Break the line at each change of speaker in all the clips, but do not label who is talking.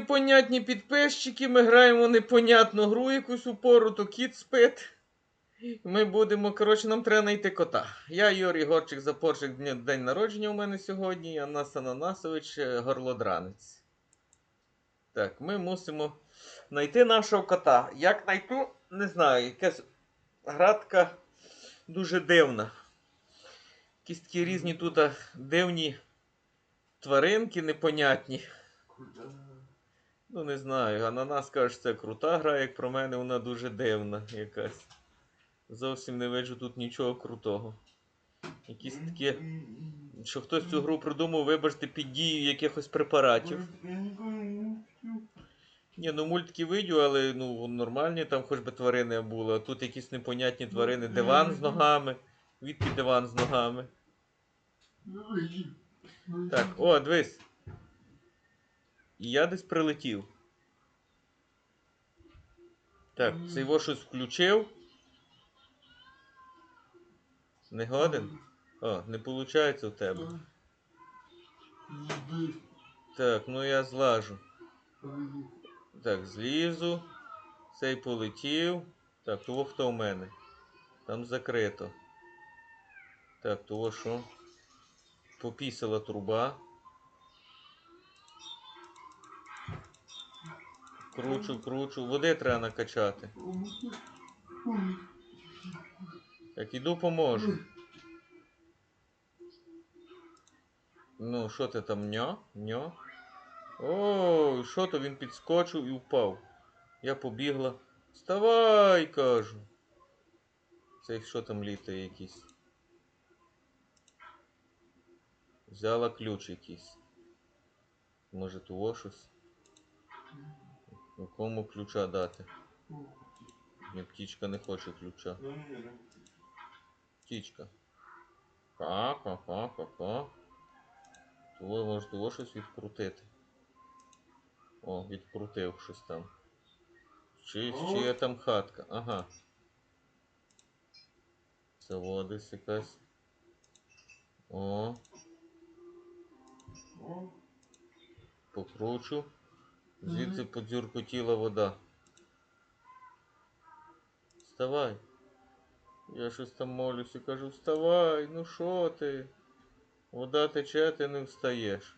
непонятні підписчики, ми граємо непонятну гру якусь упору, то кіт спить. Ми будемо, коротше, нам треба знайти кота. Я Юрій Горчик, запорчик, день народження у мене сьогодні, Анас Ананасович е, горлодранець. Так, ми мусимо знайти нашого кота. Як знайти, не знаю, якась градка дуже дивна. Якісь такі різні тут дивні тваринки непонятні. Ну, не знаю, ананас каже, що це крута гра, як про мене, вона дуже дивна якась. Зовсім не виджу тут нічого крутого. Якісь такі, що хтось цю гру придумав, вибачте, під дією якихось препаратів. Ні, ну мультики видю, але ну нормальні там хоч би тварини були. А тут якісь непонятні тварини. Диван з ногами. Відки диван з ногами. Так, о, дивись. І я десь прилетів. Так, цей во щось включив. Не годен? О, не виходить у тебе. Так, ну я злажу. Так, злізу. Цей полетів. Так, того хто у мене? Там закрито. Так, того що? Попісила труба. Кручу, кручу. Води треба накачати. Так, іду поможу. Ну, що ти там ньо? Ньо? О, що то він підскочив і впав. Я побігла. Вставай, кажу. Це що там літає якийсь? Взяла ключ якийсь. Може того щось? Кому ключа дати? Ні, птічка не хоче ключа. Птічка. Ка, ка, ка, ка, ка. Може того щось відкрутити. О, відкрутив щось там. Чи, чи є там хатка? Ага. Це водись якась. О. Покручу. Звідси подзюркотіла вода. Вставай. Я щось там молюся, кажу, вставай, ну що ти? Вода тече, ти не встаєш.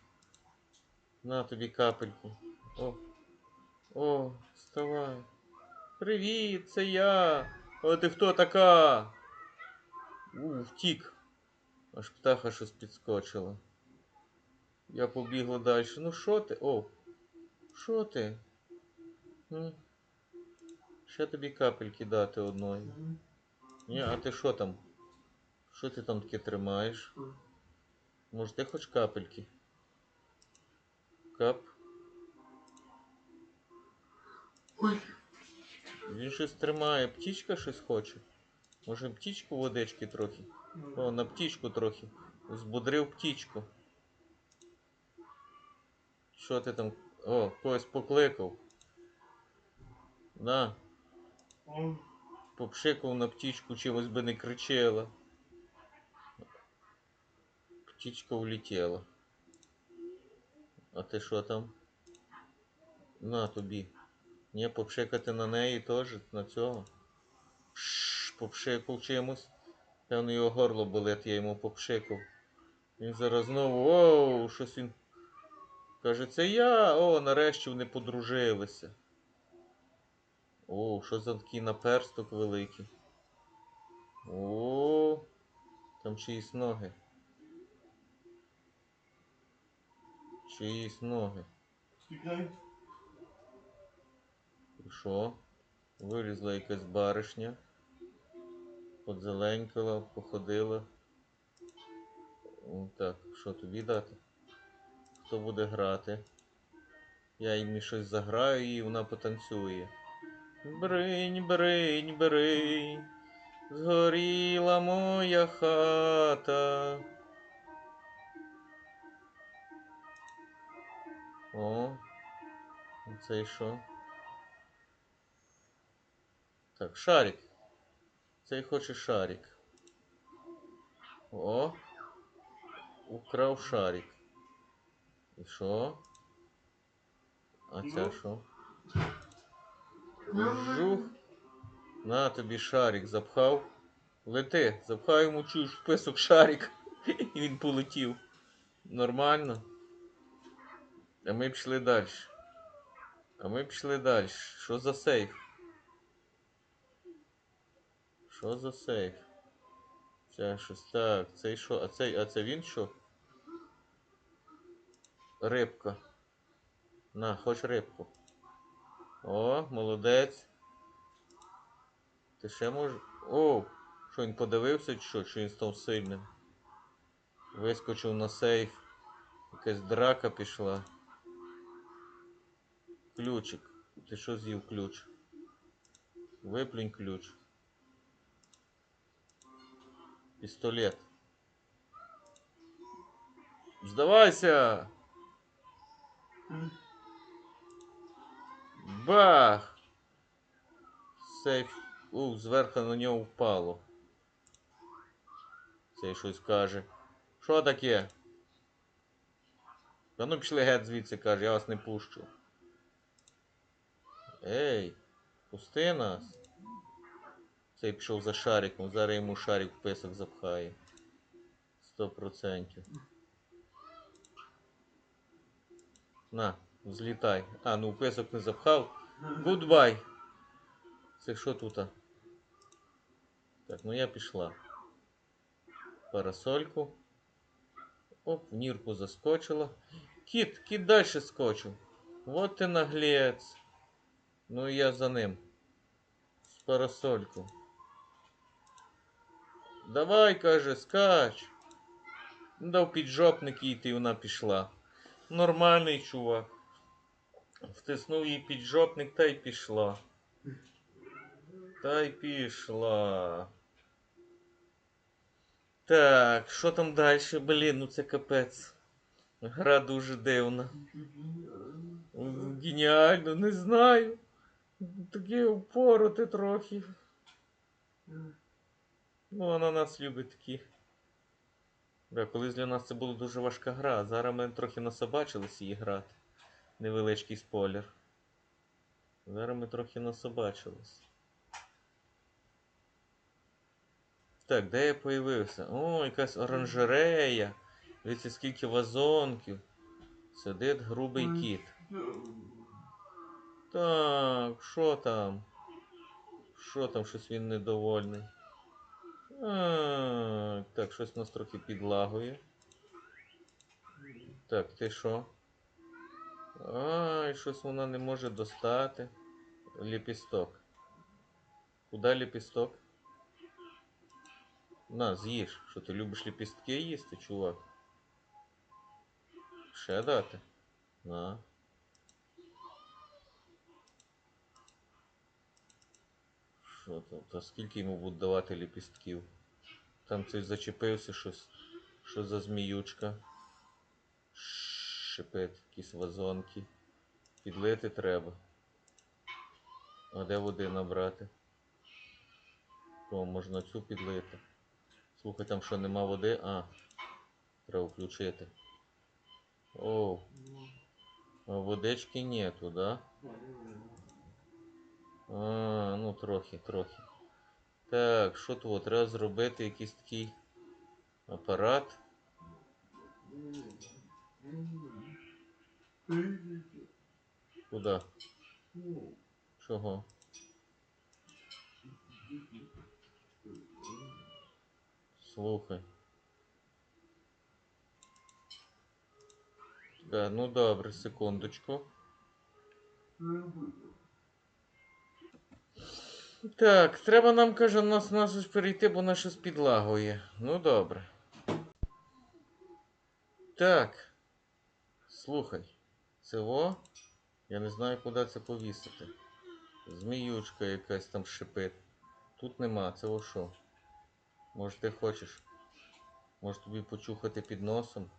На тобі капельку. О. О, вставай. Привіт, це я. О, ти хто така? У, втік. Аж птаха щось підскочила. Я побігла далі. Ну що ти? О, що ти? М? Ще тобі капельки дати одної. Ні, а ти що там? Що ти там таке тримаєш? Може, ти хоч капельки? Кап. Ой. Він щось тримає. Птічка щось хоче. Може птічку водички трохи? О, на птічку трохи. Збудрив птічку. Що ти там? О, когось покликав. На, попшикав на птічку, чимось би не кричала. Птічка улетіла. А ти що там? На тобі. Ні, попшикати на неї теж, на цього. Шш, попшикав чимось. Певно, його горло болить, я йому попшикав. Він зараз знову, оу, щось він. Каже, це я. О, нарешті вони подружилися. О, що за такий наперсток великий. О, там чиїсь ноги. Чиїсь ноги. І що? Вилізла якась баришня. Подзеленькала, походила. О, так, що тобі дати? Хто буде грати? Я їй щось заграю і вона потанцює. Бринь, бринь, бринь, згоріла моя хата. О, це що? Так, шарик. Цей хоче шарик. О. Украв шарик. І що? А ця що? Жух. На тобі шарик запхав. Лети, запхав йому чуєш список шарик. І він полетів. Нормально. А ми пішли далі. А ми пішли далі. Що за сейф? Що за сейф? Це щось так. Цей що? А цей, а це він що? Рибка. На, хоч рибку. О, молодець. Ти ще можеш. О! Що він подивився, чи що? Чи він став сильним? Вискочив на сейф. Якась драка пішла. Ключик. Ти що з'їв ключ? Виплюнь ключ. Пістолет. Здавайся! Бах! Сейф. У, зверху на нього впало. Цей щось каже. Що таке? Та ну пішли геть звідси, каже, я вас не пущу. Ей, пусти нас. Цей пішов за шариком, зараз йому шарик в писок запхає. Сто процентів. На, злітай. А, ну в писок не запхав. Гудбай. Це що тут? Так, ну я пішла. Парасольку. Оп, в нірку заскочила. Кіт, кіт далі скочив. Вот ти наглець. Ну і я за ним. З парасольку. Давай, каже, скач. Дав піджопник і вона пішла. Нормальний чувак. Втиснув їй піджопник та й пішла. Та й пішла. Так, що там далі? Блін, ну це капець. Гра дуже дивна. Геніально, не знаю. Таке упороти трохи. Ну, вона нас любить такі. Да, колись для нас це була дуже важка гра, а зараз ми трохи насобачилися її грати. Невеличкий спойлер. Зараз ми трохи насобачились. Так, де я появився? О, якась оранжерея. Дивіться, скільки вазонків. Сидить грубий кіт. Так, що там? Що там, щось він недовольний. А, так, щось нас трохи підлагує. Так, ти що? Ай, щось вона не може достати. Ліпісток. Куди ліпісток? На, з'їж. Що ти любиш ліпістки їсти, чувак? Ще дати? На. Що там? Та скільки йому будуть давати ліпістків? Там цей зачепився щось. Що за зміючка? Шипить, якісь вазонки. Підлити треба. А де води набрати? О, можна цю підлити. Слухай, там що нема води? А. Треба включити. О. А водички нету, да? А, ну трохи, трохи. Так, що тут? Треба зробити якийсь такий апарат. Куди? Чого? Слухай. Да, ну добре, секундочку. Так, треба нам, каже, нас нас ж перейти, бо нас щось підлагує. Ну добре. Так. Слухай. Це во? Я не знаю, куди це повісити. Зміючка якась там шипить. Тут нема, це во що? Може ти хочеш? Може тобі почухати під носом?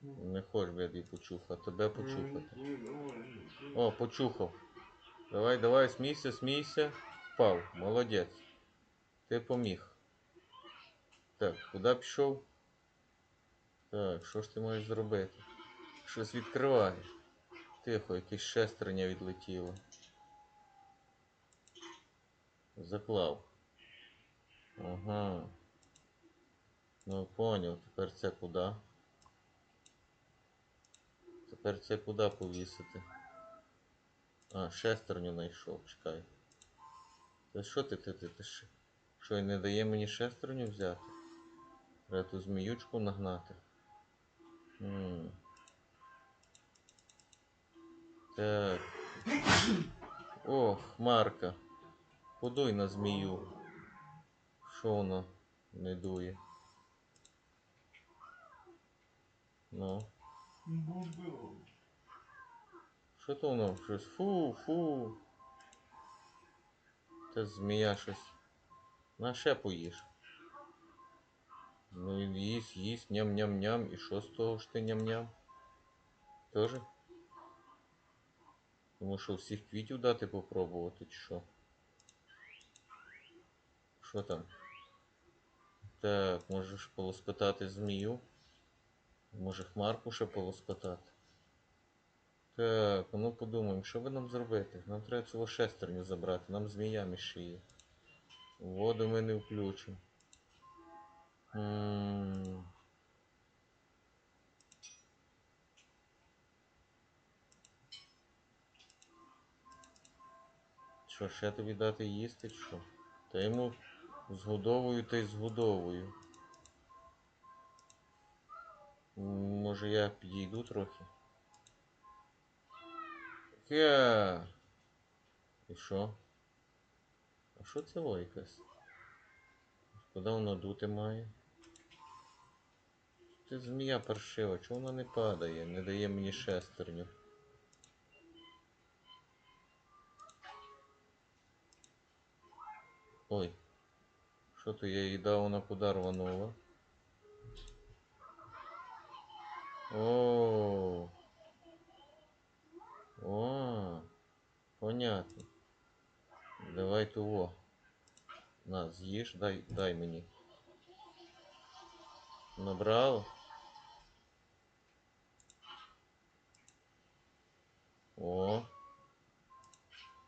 Не хочеш би я тобі почухати, тебе почухати. О, почухав. Давай, давай, смійся, смійся. Впав. Молодець. Ти поміг. Так, куди пішов? Так, що ж ти маєш зробити? Щось відкриваєш. Тихо, якесь шестерня відлетіло. Заклав. Ага. Ну поняв, тепер це куди? Тепер це куди повісити? А, шестерню знайшов, чекай. Та що ти ти ти ти? Що і не дає мені шестерню взяти? Треба ту зміючку нагнати. М. Так. О, хмарка. Подуй на змію. Що воно не дує? Ну. Що то воно? Щось фу, фу. Та змія щось. На ще поїж. Ну їсть, їсть, ням-ням-ням. І що з того ж ти ням-ням? Тоже? Тому що всіх квітів дати попробувати, чи що? Що там? Так, можеш полоскотати змію. Може хмарку ще полоскотати. Так, ну подумаємо, що би нам зробити? Нам треба цього шестерню забрати, нам змія мішає. Воду ми не включимо. М. Що, ще тобі дати їсти, чи що? Та йому згодовую та й згодовую. Може я підійду трохи? Ке. І що? А що це якась? Куди воно дути має? Ти змія паршива, чого вона не падає? Не дає мені шестерню. Ой. Що то я їй дав, вона куди рванула? О. О. Понятно. Давай того. На, з'їж, дай, дай мені. Набрав. О.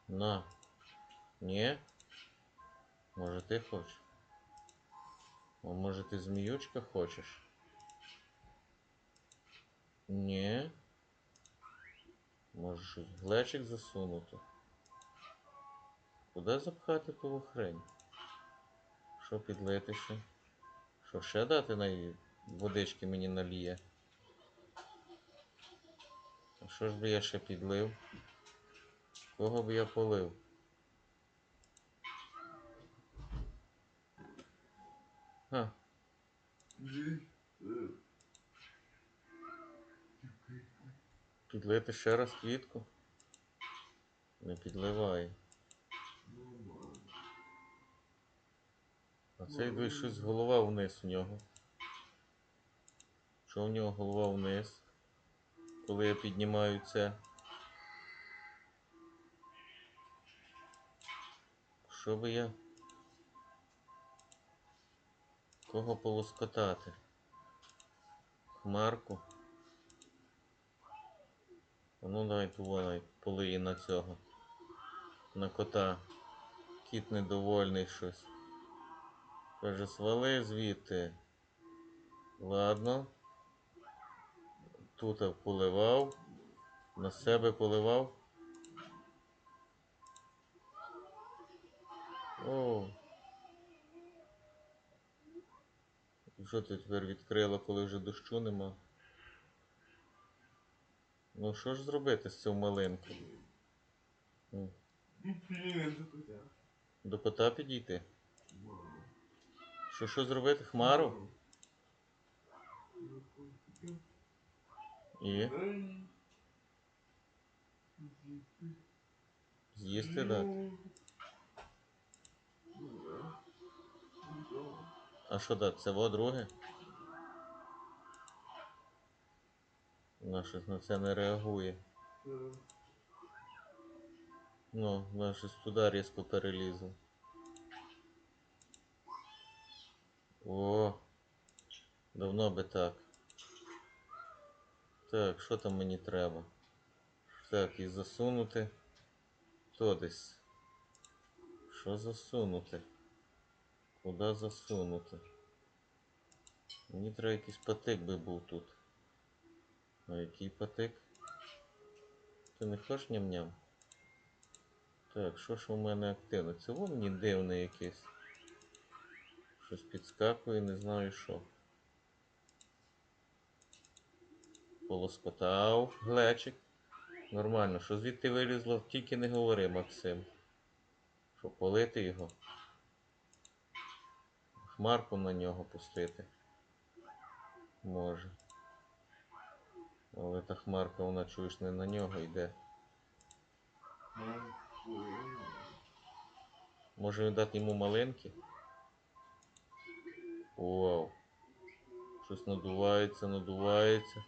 На. Ні? Може ти хочеш? А може ти зміючка хочеш? Ні. Може глечик засунути? Куди запхати ту хрень? Що підлити ще? Що ще дати на водички мені наліє? А що ж би я ще підлив? Кого би я полив? Ха, підлити ще раз квітку? Не підливай. А цей дивись, щось голова вниз у нього. Що у нього голова вниз? Коли я піднімаю це? Що би я? Кого полоскотати? Хмарку? Ну давай ту полиї на цього. На кота. Кіт недовольний щось. Каже, свали звідти. Ладно. Тут поливав. На себе поливав. О. Що ти тепер відкрила, коли вже дощу нема? Ну що ж зробити з цю малинку? До кота підійти? Що що зробити? Хмару? І з'їсти дати? А що дати? Це во друге? Вона щось на це не реагує. Ну, вона щось туди різко перелізла. О, давно би так. Так, що там мені треба? Так, і засунути. То десь. Що засунути? Куди засунути? Мені треба якийсь патик би був тут. А який патик? Ти не хочеш ням-ням? Так, що ж у мене активно? Це мені дивне якесь. Щось підскакує, не знаю що. Полоскотав глечик. Нормально, що звідти вилізло, тільки не говори, Максим. Що полити його? Хмарку на нього пустити. Може. Але та хмарка, вона чуєш, не на нього йде. Може дати йому малинки? Вау. Щось надувається, надувається.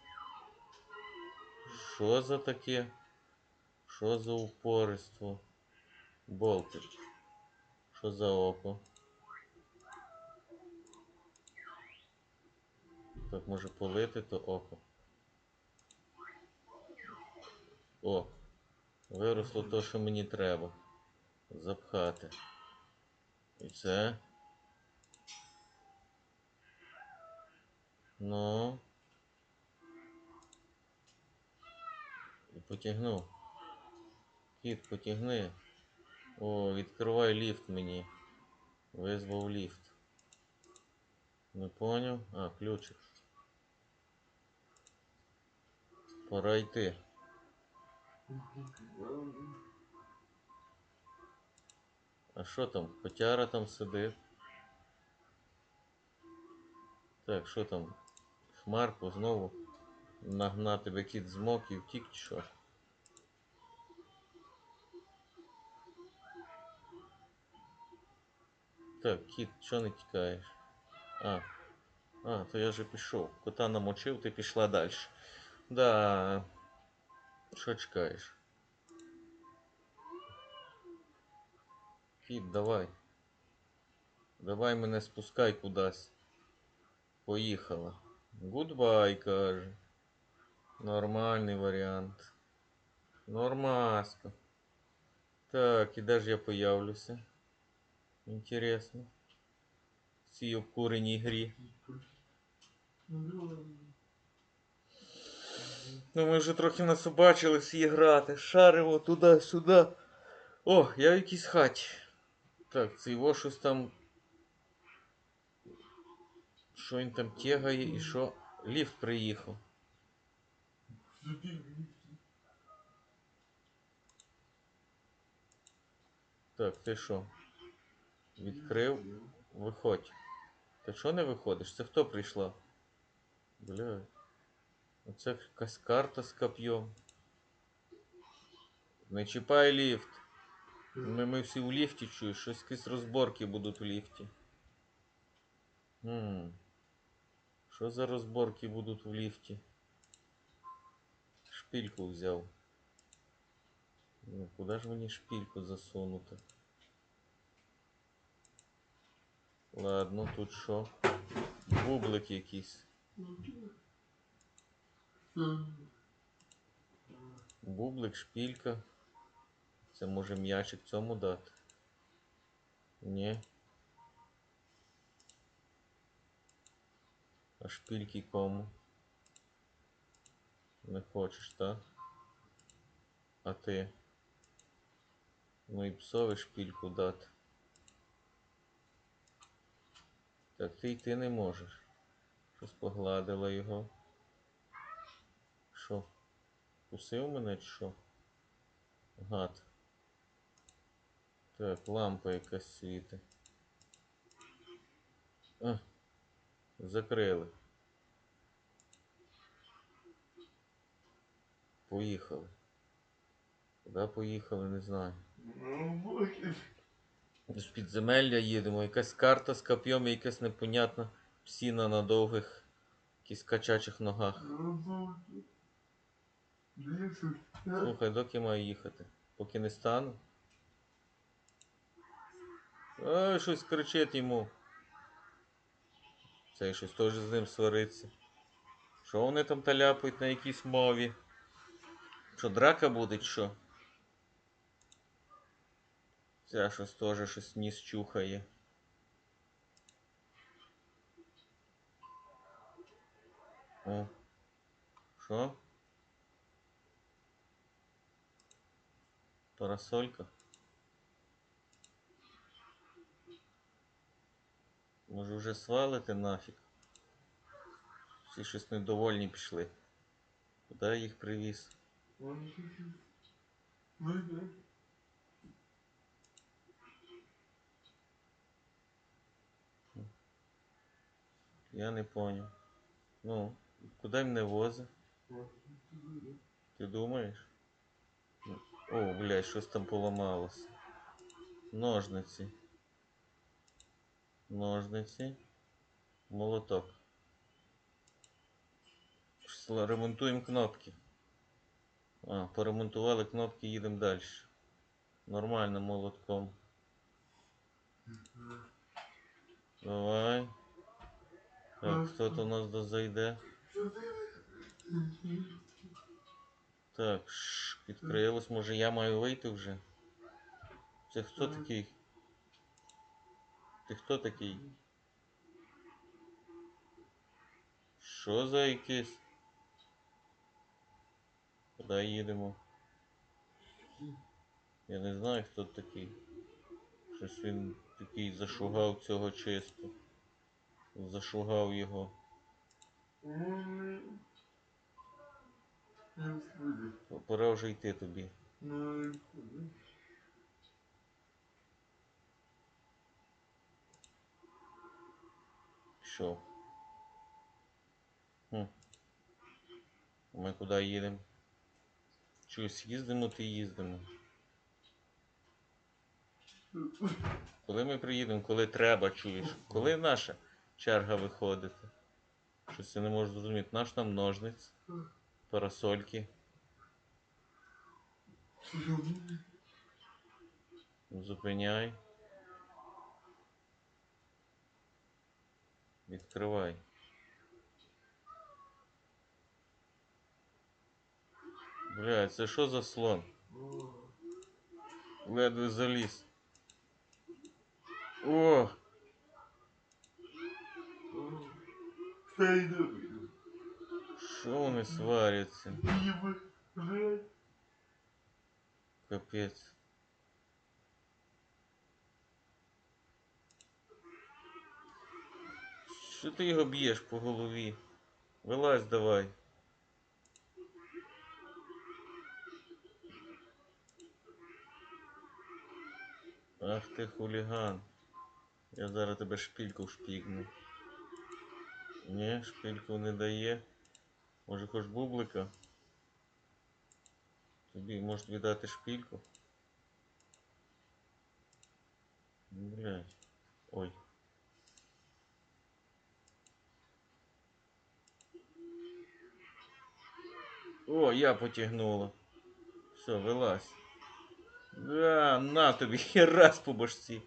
Що за таке? Що за упориство? Болтик. Що за око? Так може полити то око. О! Виросло то, що мені треба. Запхати. І це. Ну. І потягну. Кіт, потягни. О, відкривай ліфт мені. Визвав ліфт. Не поняв? А, ключик. Пора йти. А що там? Котяра там сидить. Так, що там? Хмарку знову нагнати тебе кіт змок і втік чи що? Так, кіт, чого не тікаєш? А. А, то я вже пішов. Кота намочив, ти пішла далі. Да. Що чекаєш? Кіт, давай. Давай мене спускай кудись. Поїхала. Гудбай, каже. Нормальний варіант. Нормасько. Так, і де ж я появлюся? Інтересно. В цій обкуреній грі. Ну, ми вже трохи насобачились і грати. Шаримо туди-сюди. О, я в якійсь хаті. Так, це його щось там. Що він там тягає і що? Ліфт приїхав. Так, ти що? Відкрив? Виходь. Ти що не виходиш? Це хто прийшла? Бля. Оце якась карта з коп'єм. Не чіпай ліфт. Ми, ми всі у ліфті чуєш, щось якісь розборки будуть у ліфті. Хм. Що за розборки будуть в ліфті? Шпильку взяв. Ну, куди ж мені шпильку засунути? Ладно, тут що? Бублик якийсь. Бублик, шпілька. Це може м'ячик цьому дати? Ні. А шпильки кому? Не хочеш, так? А ти? Ну і псові шпильку дати. Так ти йти не можеш. Щось погладила його. Що? Кусив мене чи що? Гад. Так, лампа якась світить. А, закрили. Поїхали. Куди поїхали, не знаю. З підземелля їдемо, якась карта з коп'єм, якась непонятна псіна на довгих, якісь качачих ногах. Слухай, доки маю їхати? Поки не стану. Ой, щось кричить йому. Цей щось теж з ним свариться. Що вони там таляпають на якійсь мові? Що, драка буде, що? Ця щось теж щось ніс чухає. О. Що? Парасолька? Може вже свалити нафіг? Всі щось недовольні пішли. Куди я їх привіз? Я не понял. Ну, куди мене возить? Ти думаєш? О, блядь, щось там поламалося. Ножниці. Ножниці. Молоток. Ремонтуємо кнопки. А, поремонтували кнопки, їдемо далі. Нормально молотком. Давай. Так, хто то у нас дозайде? Так, шш, відкрилось. Може я маю вийти вже? Це хто такий? Ти хто такий? Що за якийсь? Куди їдемо? Я не знаю, хто такий. Щось він такий зашугав цього чисто. Зашугав його. Пора вже йти тобі. Що? Хм. Ми куди їдемо? Чусь, їздимо, ти їздимо. Коли ми приїдемо, коли треба, чуєш? Коли наша черга виходити? Щось я не можу зрозуміти. Наш нам ножниць, парасольки. Зупиняй. Відкривай. Бля, це що за слон? Ледве заліз. О! Що вони сваряться? Капець. Що ти його б'єш по голові? Вилазь давай. Ах ти хуліган. Я зараз тебе шпильку шпігну. Ні, шпильку не дає. Може хоч бублика? Тобі можуть віддати шпильку? Блять. Ой. О, я потягнула. Все, вилазь. Да, на тобі раз по башці.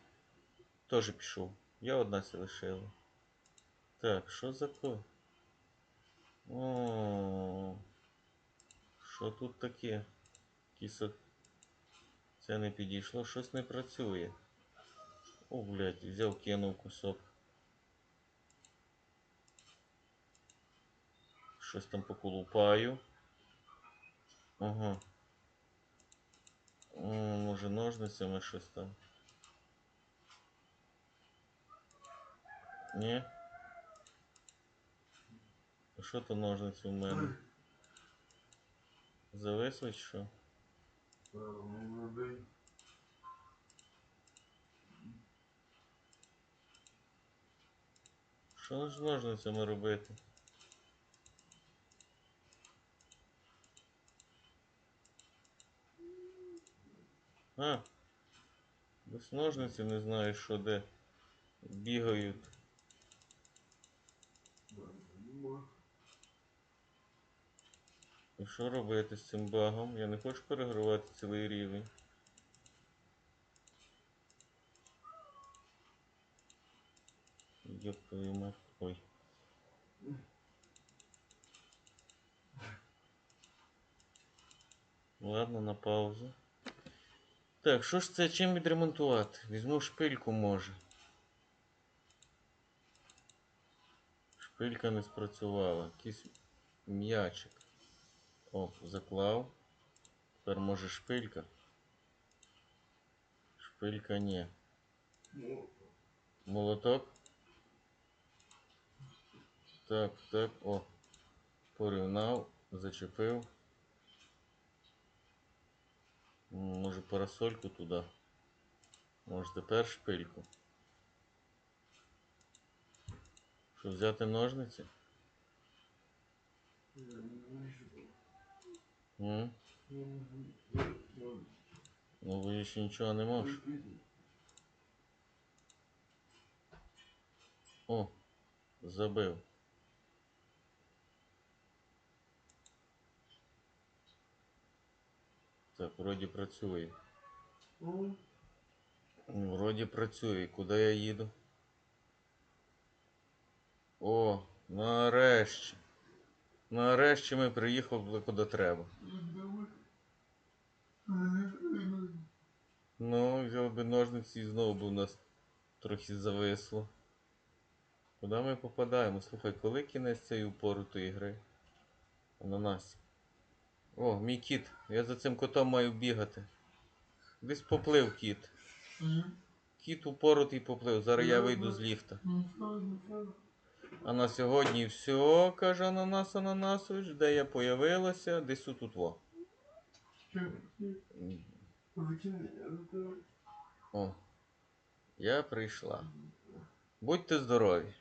Тоже пішов. Я одна ся лишила. Так, що за ко? О, що тут таке? Кісок. Це не підійшло, щось не працює. О, блядь, взяв, кинув кусок. Щось там поколупаю. Ага. О, може ножницями щось там. Ні? Що то ножниці в мене? Зависли що? Що з ножницями робити? А, без ножниці не знаю, що де бігають. Що робити з цим багом? Я не хочу перегравати цілий рівень. Ёб твою мать. Ой. Ладно, на паузу. Так, що ж це чим відремонтувати? Візьму шпильку може. Шпилька не спрацювала. Якийсь м'ячик. О, заклав. Тепер може шпилька. Шпилька ні. Молоток. Так, так, о. Порівнав, зачепив. Може парасольку туди. Може тепер шпильку. Що взяти ножниці? М? Ну ви ще нічого не можеш. О, забив. Так, вроді працює. Вроді працює. Куди я їду? О, нарешті. Нарешті ми приїхали куди треба. Ну, взяв би ножниці і знову б у нас трохи зависло. Куди ми попадаємо? Слухай, коли кінець цієї упоротої гри? Ананасі. О, мій кіт. Я за цим котом маю бігати. Десь поплив кіт. Кіт упоротий поплив. Зараз я вийду з ліфта. А на сьогодні все, каже Ананас Ананасович, де я появилася, десь тут во. О, я прийшла. Будьте здорові.